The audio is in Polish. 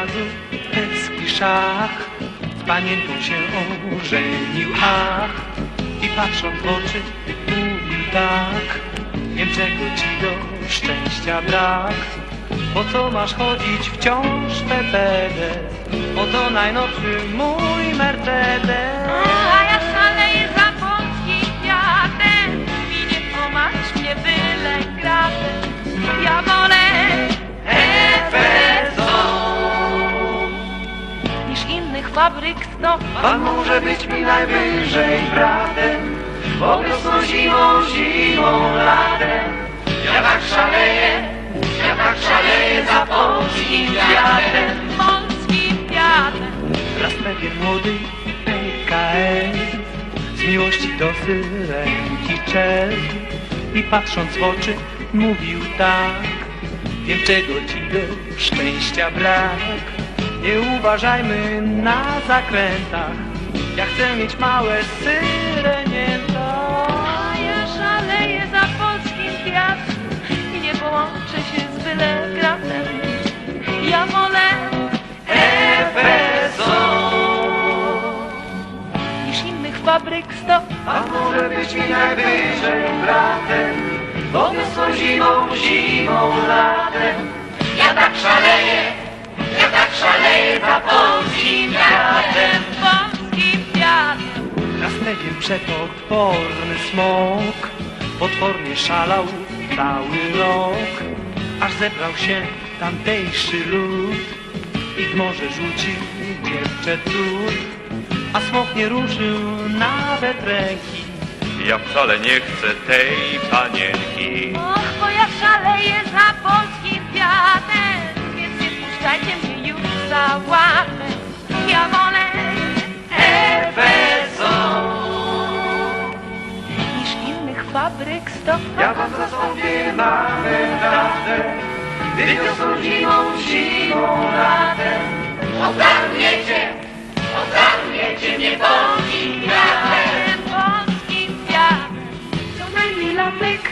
azurski szach. Z panienką się ożenił, ach. I patrząc w oczy mówił tak. Wiem czego ci do szczęścia brak. Po co masz chodzić wciąż pepedę Oto najnowszy mój Mercedes Niż innych fabryk stop Pan może być mi najwyżej bratem Bo wiosną, zimą, zimą, latem. Ja tak szaleję, ja tak szaleję za polskim wiatrem. Polskim wiatrem. Raz pewien młody PKS Z miłości do syrenki czerw. I patrząc w oczy mówił tak Wiem czego ci do szczęścia brak Nie uważajmy na zakrętach. Ja chcę mieć małe syrenięta. A ja szaleję za polskim wiatrem I nie połączę się z byle gratem Ja wolę Niż innych fabryk stop A może być mi najwyżej bratem? Bo wiosną, zimą, zimą, latem. Ja tak szaleję, Pewien przepotworny smok. Potwornie szalał cały rok. Aż zebrał się tamtejszy lud. I w morze rzucił dziewczę cud. A smok nie ruszył nawet ręki. Ja wcale nie chcę tej panienki. Och, bo ja szaleję za fabryk sto. Ja wam zasądzię mamy radę, wyniosą zimą, siłą radę. Ogarniecie, ogarniecie mnie polskim wiatrem. Polskim wiatrem, co najmniej lapek.